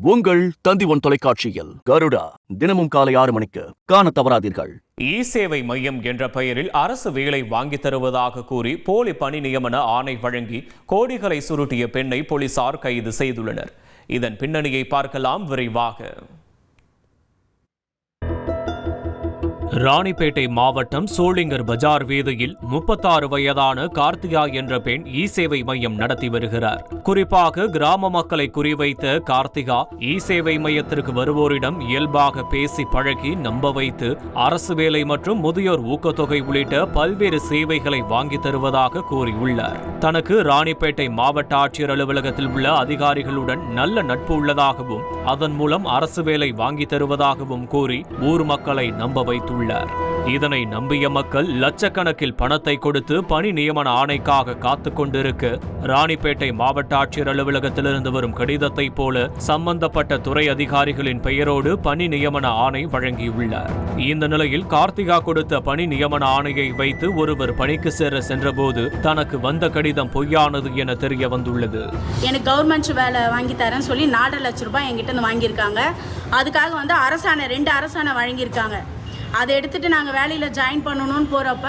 உங்கள் தந்தி ஒன் தொலைக்காட்சியில் கருடா தினமும் காலை ஆறு மணிக்கு காண தவறாதீர்கள். இ சேவை மையம் என்ற பெயரில் அரசு வேலை வாங்கி தருவதாக கூறி போலி பணி நியமன ஆணை வழங்கி கோடிகளை சுருட்டிய பெண்ணை போலீசார் கைது செய்துள்ளனர். இதன் பின்னணியை பார்க்கலாம் விரைவாக. ராணிப்பேட்டை மாவட்டம் சோளிங்கர் பஜார் வீதியில் முப்பத்தாறு வயதான கார்த்திகா என்ற பெண் இ சேவை மையம் நடத்தி வருகிறார். குறிப்பாக கிராம மக்களை குறிவைத்த கார்த்திகா இ சேவை மையத்திற்கு வருவோரிடம் இயல்பாக பேசி பழகி நம்ப வைத்து அரசு வேலை மற்றும் முதியோர் ஊக்கத்தொகை உள்ளிட்ட பல்வேறு சேவைகளை வாங்கி தருவதாக கூறியுள்ளார். தனக்கு ராணிப்பேட்டை மாவட்ட ஆட்சியர் அலுவலகத்தில் உள்ள அதிகாரிகளுடன் நல்ல நட்பு உள்ளதாகவும் அதன் மூலம் அரசு வேலை வாங்கி தருவதாகவும் கூறி ஊர் மக்களை நம்ப வைத்துள்ளார் இதனை நம்பிய மக்கள் லட்சக்கணக்கில் பணத்தை கொடுத்து பணி நியமன ஆணைக்காக காத்து கொண்டிருக்க. ராணிப்பேட்டை மாவட்ட ஆட்சியர் அலுவலகத்திலிருந்து வரும் கடிதத்தைப் போல சம்பந்தப்பட்ட துறை அதிகாரிகளின் பெயரோடு பணி நியமன ஆணை வழங்கியுள்ளார். இந்த நிலையில் கார்த்திகா கொடுத்த பணி நியமன ஆணையை வைத்து ஒருவர் பணிக்கு சேர சென்றபோது தனக்கு வந்த கடிதம் பொய்யானது என தெரிய வந்துள்ளது. எனக்கு கவர்மெண்ட் வேலை வாங்கி தரேன்னு சொல்லி நாலரை லட்ச ரூபாய் என்கிட்ட வாங்கியிருக்காங்க. அதுக்காக வந்து அரசாணை ரெண்டு அரசாணை வழங்கியிருக்காங்க. அதை எடுத்துகிட்டு நாங்கள் வேலையில் ஜாயின் பண்ணணும்னு போகிறப்ப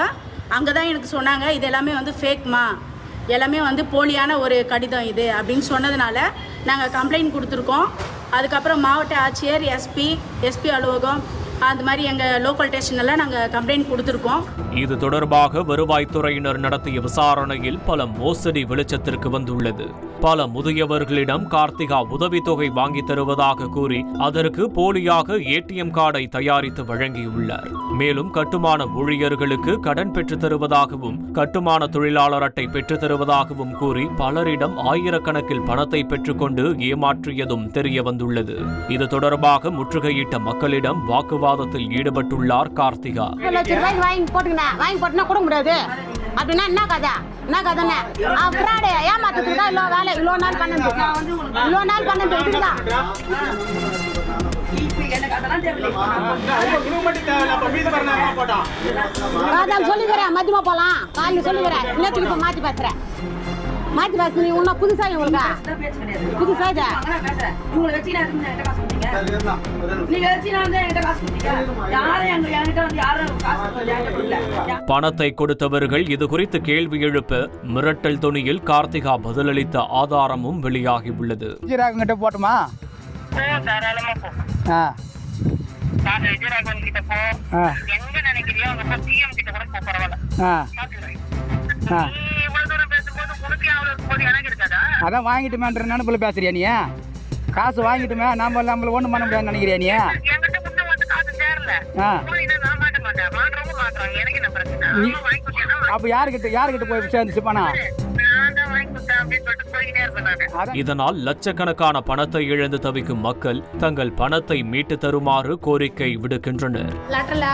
அங்கே தான் எனக்கு சொன்னாங்க இது எல்லாமே வந்து ஃபேக்மா எல்லாமே வந்து போலியான ஒரு கடிதம் இது. அப்படின்னு சொன்னதுனால நாங்கள் கம்ப்ளைண்ட் கொடுத்துருக்கோம். அதுக்கப்புறம் மாவட்ட ஆட்சியர் எஸ்பி எஸ்பி அலுவலகம் அந்த மாதிரி எங்கள் லோக்கல் ஸ்டேஷனெல்லாம் நாங்கள் கம்ப்ளைண்ட் கொடுத்துருக்கோம். இது தொடர்பாக வருவாய்த்துறையினர் நடத்திய விசாரணையில் பல மோசடி வெளிச்சத்திற்கு வந்துள்ளது. பல முதியவர்களிடம் கார்த்திகா உதவித்தொகை வாங்கி தருவதாக கூறி அதற்கு போலியாக ஏடிஎம் கார்டை தயாரித்து வழங்கியுள்ளார். மேலும் கட்டுமான ஊழியர்களுக்கு கடன் பெற்றுத் தருவதாகவும் கட்டுமான தொழிலாளர் அட்டை பெற்றுத் தருவதாகவும் கூறி பலரிடம் ஆயிரக்கணக்கில் பணத்தை பெற்றுக்கொண்டு ஏமாற்றியதும் தெரிய வந்துள்ளது இது தொடர்பாக முற்றுகையிட்ட மக்களிடம் வாக்குவாதம் வாக்குவாதத்தில் ஈடுபட்டுள்ளார் கார்த்திகா. ஒரு லட்ச ரூபாய்க்கு வாங்கி போட்டுக்கினேன் வாங்கி போட்டுனா கொடுக்க முடியாது. அப்படின்னா என்ன கதை? என்ன கதைன்னு? ஃப்ராடு ஏமாத்துறதுக்கு தான் இவ்வளோ வேலை? இவ்வளோ நாள் பண்ணது இவ்வளோ நாள் பண்ணது அதான் சொல்லிக்கிறேன் மதியமா போகலாம் காலையில் சொல்லிக்கிறேன். இப்போ மாற்றி பேசுகிறேன் மாற்றி பேச நீ இன்னும் புதுசா உங்களுக்கு பணத்தை கொடுத்தவர்கள் இது குறித்து கேள்வி எழுப்ப மிரட்டல் துணியில் கார்த்திகா பதிலளித்த ஆதாரமும் வெளியாகியுள்ளது. விஜயராகவன் கிட்ட போட்டுமா? கிட்ட போ ஆ. எங்க நினைக்கிறியோ அங்க போ சிஎம் கிட்ட கூட போ பரவாயில்ல அதான் வாங்கிட்டுமேன்ற நினைப்புல பேசுறியா நீ? காசு வாங்கிட்டுமே நாம நம்மள ஒண்ணும் பண்ண முடியாதுன்னு நினைக்கிறியா நீ? அப்ப யாருக்கிட்ட யாருக்கிட்ட போய் சேர்ந்துச்சு பணம் இதனால் லட்சக்கணக்கான பணத்தை இழந்து தவிக்கும் மக்கள் தங்கள் பணத்தை மீட்டு தருமாறு கோரிக்கை விடுக்கின்றனர். லெட்டரில்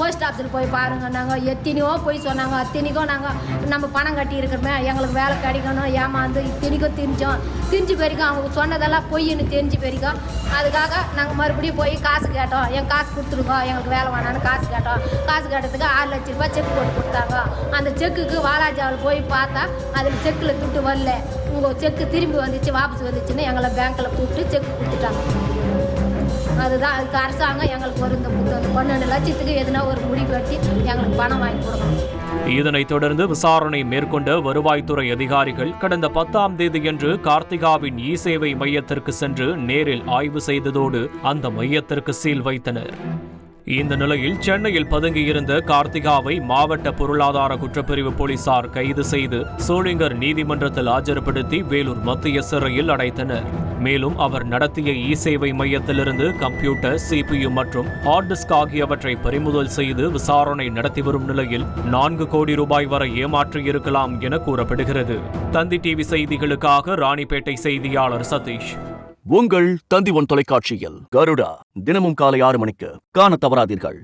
போஸ்ட் ஆஃபீஸில் போய் பாருங்க நாங்கள் எத்தனையோ போய் சொன்னாங்க. அத்தனைக்கும் நாங்கள் நம்ம பணம் கட்டி இருக்கிறோமே எங்களுக்கு வேலை கிடைக்கணும். ஏமாந்து இத்தனைக்கும் தெரிஞ்சோம் தெரிஞ்சு போயிருக்கோம் அவங்க சொன்னதெல்லாம் பொய்ன்னு தெரிஞ்சு பெருக்கும் அதுக்காக நாங்கள் மறுபடியும் போய் காசு கேட்டோம். என் காசு கொடுத்துருக்கோம் எங்களுக்கு வேலை வேணான்னு காசு கேட்டோம். காசு கேட்டதுக்கு ஆறு லட்ச ரூபாய் செக் போட்டு கொடுத்தாங்க. அந்த செக்குக்கு வாலாஜாவில் போய் பார்த்தா அதில் செக்கில் துட்டு வரல. உங்கள் செக்கு திரும்பி வந்துச்சு வாபஸ் வந்துச்சுன்னு எங்களை பேங்க்கில் கூப்பிட்டு செக் கொடுத்துட்டாங்க. அதுதான் அதுக்கு அரசாங்கம் எங்களுக்கு ஒரு இந்த புத்தகம். பன்னெண்டு லட்சத்துக்கு எதுனா ஒரு முடிவு கட்டி எங்களுக்கு பணம் வாங்கி கொடுக்கணும். இதனைத் தொடர்ந்து விசாரணை மேற்கொண்ட வருவாய்த்துறை அதிகாரிகள் கடந்த பத்தாம் தேதியன்று கார்த்திகாவின் இ சேவை மையத்திற்கு சென்று நேரில் ஆய்வு செய்ததோடு அந்த மையத்திற்கு சீல் வைத்தனர். இந்த நிலையில் சென்னையில் பதுங்கியிருந்த கார்த்திகாவை மாவட்ட பொருளாதார குற்றப்பிரிவு போலீசார் கைது செய்து சோளிங்கர் நீதிமன்றத்தில் ஆஜர்படுத்தி வேலூர் மத்திய சிறையில் அடைத்தனர். மேலும் அவர் நடத்திய இ சேவை மையத்திலிருந்து கம்ப்யூட்டர் சிபியு மற்றும் ஹார்ட் டிஸ்க் ஆகியவற்றை பறிமுதல் செய்து விசாரணை நடத்தி வரும் நிலையில் நான்கு கோடி ரூபாய் வரை ஏமாற்றியிருக்கலாம் என கூறப்படுகிறது. தந்தி டிவி செய்திகளுக்காக ராணிப்பேட்டை செய்தியாளர் சதீஷ். உங்கள் தந்தி ஒன் தொலைக்காட்சியில் கருடா தினமும் காலை ஆறு மணிக்கு காண தவறாதீர்கள்.